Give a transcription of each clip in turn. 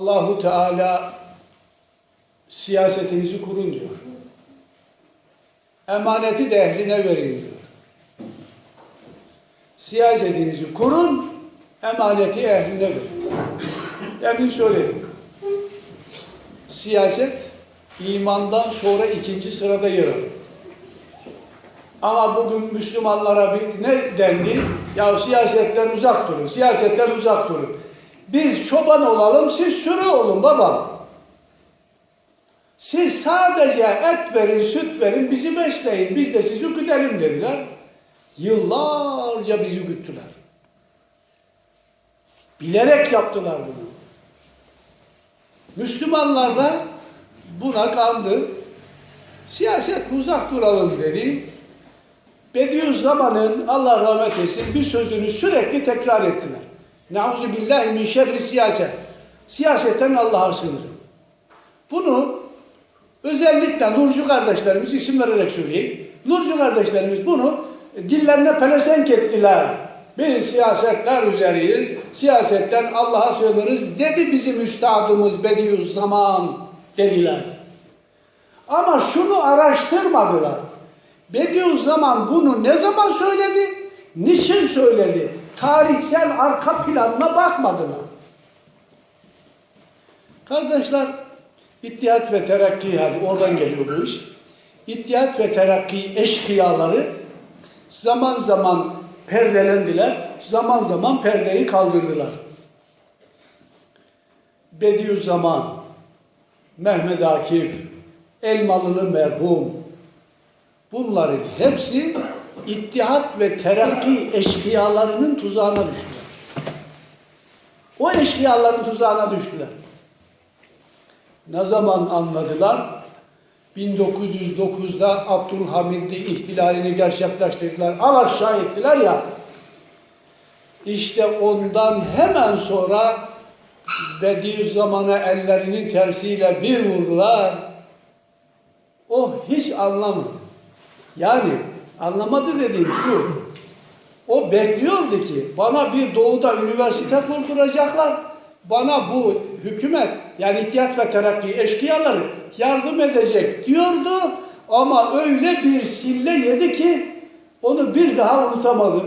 Allahu Teala siyasetinizi kurun diyor. Emaneti de ehline verin diyor. Siyasetinizi kurun, emaneti ehline verin. Demin söyledim. Siyaset imandan sonra ikinci sırada yer alır. Ama bugün Müslümanlara bir ne dendi? Ya siyasetten uzak durun, siyasetten uzak durun. Biz çoban olalım, siz sürü olun babam. Siz sadece et verin, süt verin, bizi besleyin, biz de sizi güdelim dediler. Yıllarca bizi güttüler. Bilerek yaptılar bunu. Müslümanlar da buna kandı. Siyaset uzak duralım dedi. Bediüzzaman'ın Allah rahmet etsin bir sözünü sürekli tekrar ettiler. Nauzu billahi min şerri siyaset. Siyasetten Allah'a sığınırım. Bunu özellikle Nurcu kardeşlerimiz isim vererek söyleyeyim. Nurcu kardeşlerimiz bunu dillerine pelesenk ettiler. Biz siyasetler üzeriyiz, siyasetten Allah'a sığınırız dedi bizim üstadımız Bediüzzaman dediler. Ama şunu araştırmadılar. Bediüzzaman bunu ne zaman söyledi? Niçin söyledi? Tarihsel arka planına bakmadılar. Kardeşler, İttihat ve Terakki, hadi oradan geliyor bu iş. İttihat ve Terakki eşkıyaları zaman zaman perdelendiler, zaman zaman perdeyi kaldırdılar. Bediüzzaman, Mehmet Akif, Elmalılı merhum, bunların hepsi İttihat ve Terakki eşkıyalarının tuzağına düştüler. O eşkıyaların tuzağına düştüler. Ne zaman anladılar? 1909'da Abdülhamid'i ihtilalini gerçekleştirdiler. Al aşağı ettiler ya. İşte ondan hemen sonra Bediüzzaman'a ellerinin tersiyle bir vurdular. O hiç anlamadı. Yani anlamadı dediğim şu. O bekliyordu ki bana bir doğuda üniversite kurduracaklar. Bana bu hükümet yani İttihat ve Terakki eşkıyaları yardım edecek diyordu. Ama öyle bir sille yedi ki onu bir daha unutamadı.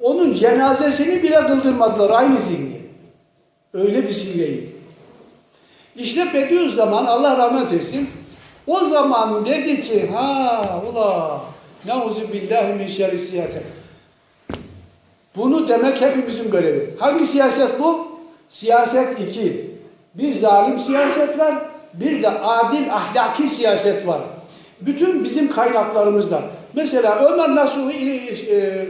Onun cenazesini bile kıldırmadılar aynı zihni. Öyle bir silleyi. İşte Bediüzzaman Allah rahmet etsin o zaman dedi ki ha ula neuzu billahi min şerri siyaset. Bunu demek hepimizin görevi. Hangi siyaset bu? Siyaset iki. Bir zalim siyaset var, bir de adil ahlaki siyaset var. Bütün bizim kaynaklarımızda. Mesela Ömer Nasuhi e,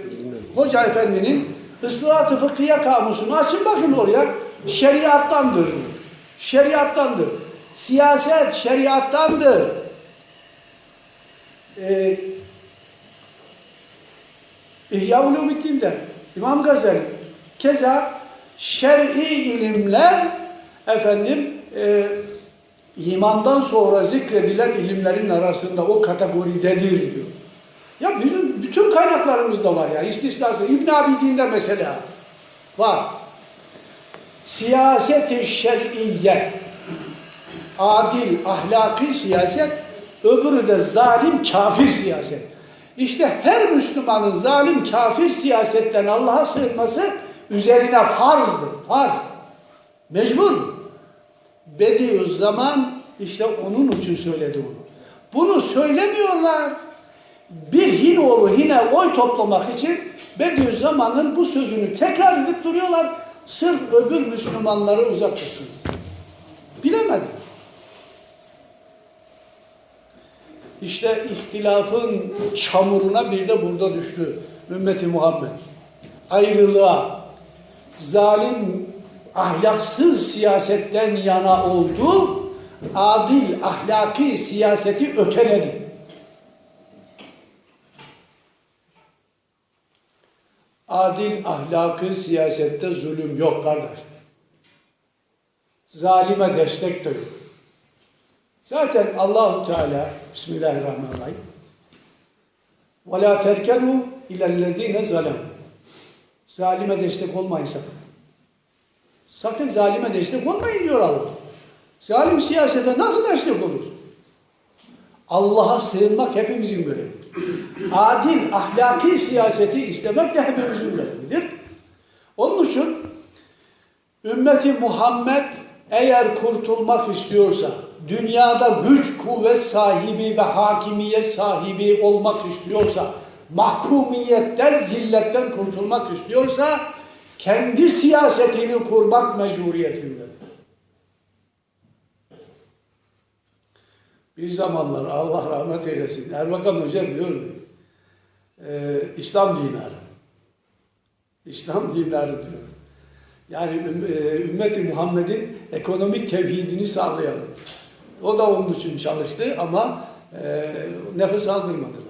Hoca Efendi'nin Islah-ı Fıkhiye kamusunu açın bakın oraya. Şeriattandır. Şeriattandır. Siyaset şeriattandır. Ee, İhya Ulumiddin'de İmam Gazali keza şer'i ilimler efendim e, imandan sonra zikredilen ilimlerin arasında o kategoridedir diyor. Ya bütün, bütün kaynaklarımızda var ya istisnası. İbn Abidin'de mesela var. Siyaseti şer'iyye adil, ahlaki siyaset öbürü de zalim, kafir siyaset. İşte her Müslümanın zalim, kafir siyasetten Allah'a sığınması üzerine farzdır. Farz. Mecbur. Bediüzzaman işte onun için söyledi bunu. Bunu söylemiyorlar. Bir Hinoğlu yine oy toplamak için Bediüzzaman'ın bu sözünü tekrar edip duruyorlar. Sırf öbür Müslümanları uzak tutsun. Bilemedim. İşte ihtilafın çamuruna bir de burada düştü ümmeti Muhammed. Ayrılığa, zalim, ahlaksız siyasetten yana oldu, adil, ahlaki siyaseti öteledi. Adil, ahlakı siyasette zulüm yok kardeş. Zalime destek de yok. Zaten Allahu Teala Bismillahirrahmanirrahim. Ve la terkenu ilellezine zalem. Zalime destek olmayın sakın. Sakın zalime destek olmayın diyor Allah. Zalim siyasete nasıl destek olur? Allah'a sığınmak hepimizin görevidir. Adil, ahlaki siyaseti istemek de hepimizin görevidir. Onun için ümmeti Muhammed eğer kurtulmak istiyorsa, dünyada güç, kuvvet sahibi ve hakimiyet sahibi olmak istiyorsa, mahkumiyetten, zilletten kurtulmak istiyorsa, kendi siyasetini kurmak mecburiyetindedir. Bir zamanlar Allah rahmet eylesin, Erbakan Hoca diyordu, e, İslam dinarı. İslam dinarı diyor. Yani e, ümmeti Muhammed'in ekonomik tevhidini sağlayalım. O da onun için çalıştı ama e, nefes aldırmadı.